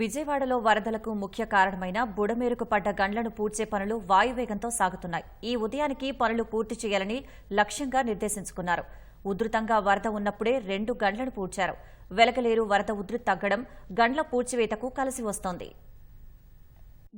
విజయవాడలో వరదలకు ముఖ్య కారణమైన బుడమేరుకు పడ్డ గండ్లను పూడ్చే పనులు వాయువేగంతో సాగుతున్నాయి. ఈ ఉదయానికి పనులు పూర్తి చేయాలని లక్ష్యంగా నిర్దేశించుకున్నారు. ఉధృతంగా వరద ఉన్నప్పుడే రెండు గండ్లను పూడ్చారు. వెలగలేరు వరద ఉధృతి తగ్గడం గండ్ల పూడ్చివేతకు కలిసి వస్తోంది.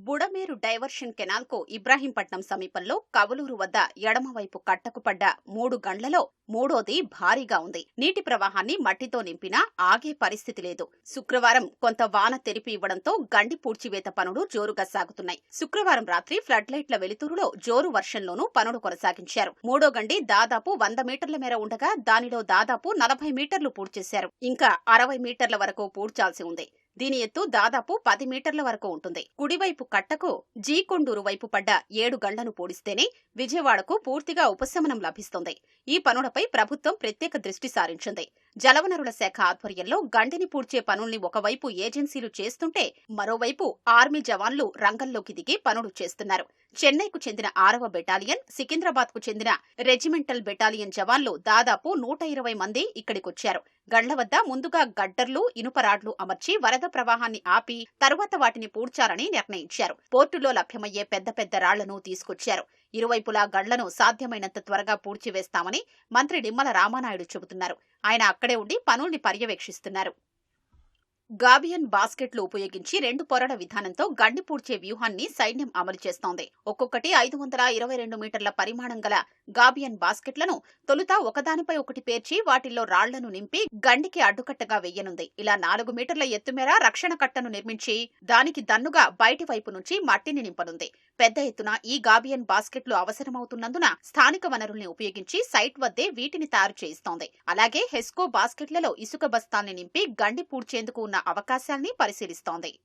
బుడమేరు డైవర్షన్ కెనాల్కు ఇబ్రాహీంపట్నం సమీపంలో కవలూరు వద్ద ఎడమవైపు కట్టకు పడ్డ మూడు గండ్లలో మూడోది భారీగా ఉంది. నీటి ప్రవాహాన్ని మట్టితో నింపినా ఆగే పరిస్థితి లేదు. శుక్రవారం కొంత వాన తెరిపి ఇవ్వడంతో గండి పూడ్చివేత పనులు జోరుగా సాగుతున్నాయి. శుక్రవారం రాత్రి ఫ్లడ్ లైట్ల వెలుతురులో జోరు వర్షంలోనూ పనులు కొనసాగించారు. మూడో గండి దాదాపు వంద మీటర్ల మేర ఉండగా దానిలో దాదాపు నలభై మీటర్లు పూడ్చేశారు. ఇంకా అరవై మీటర్ల వరకు పూడ్చాల్సి ఉంది. దీని ఎత్తు దాదాపు పది మీటర్ల వరకు ఉంటుంది. కుడివైపు కట్టకు జీకొండూరు వైపు పడ్డ ఏడు గండ్లను పూడిస్తేనే విజయవాడకు పూర్తిగా ఉపశమనం లభిస్తుంది. ఈ పనులపై ప్రభుత్వం ప్రత్యేక దృష్టి సారించింది. జలవనరుల శాఖ ఆధ్వర్యంలో గండిని పూడ్చే పనుల్ని ఒకవైపు ఏజెన్సీలు చేస్తుంటే మరోవైపు ఆర్మీ జవాన్లు రంగంలోకి దిగి పనులు చేస్తున్నారు. చెన్నైకు చెందిన ఆరవ బెటాలియన్ సికింద్రాబాద్కు చెందిన రెజిమెంటల్ బెటాలియన్ జవాన్లు దాదాపు నూట ఇరవై మంది ఇక్కడికొచ్చారు. గండ్ల వద్ద ముందుగా గడ్డర్లు ఇనుపరాడ్లు అమర్చి వరద ప్రవాహాన్ని ఆపి తరువాత వాటిని పూడ్చాలని నిర్ణయించారు. పోర్టులో లభ్యమయ్యే పెద్ద పెద్ద రాళ్ళను తీసుకొచ్చారు. ఇరువైపులా గళ్ళను సాధ్యమైనంత త్వరగా పూడ్చివేస్తామని మంత్రి నిమ్మల రామానాయుడు చెబుతున్నారు. ఆయన అక్కడే ఉండి పనుల్ని పర్యవేక్షిస్తున్నారు. గాబియన్ బాస్కెట్లు ఉపయోగించి రెండు పొరల విధానంతో గండి పూడ్చే వ్యూహాన్ని సైన్యం అమలు చేస్తోంది. ఒక్కొక్కటి ఐదు వందల ఇరవై రెండు మీటర్ల పరిమాణం గల గాబియన్ బాస్కెట్లను తొలుత ఒకదానిపై ఒకటి పేర్చి వాటిల్లో రాళ్ళను నింపి గండికి అడ్డుకట్టగా వెయ్యనుంది ఇలా నాలుగు మీటర్ల ఎత్తుమేర రక్షణ కట్టను నిర్మించి దానికి దన్నుగా బయటి వైపు నుంచి మట్టిని నింపనుంది. పెద్ద ఎత్తున ఈ గాబియన్ బాస్కెట్లు అవసరమవుతున్నందున స్థానిక వనరుల్ని ఉపయోగించి సైట్ వద్దే వీటిని తయారు చేయిస్తోంది. అలాగే హెస్కో బాస్కెట్లలో ఇసుక బస్తాల్ని నింపి గండి పూడ్చేందుకు ఉన్న అవకాశాల్ని పరిశీలిస్తోంది.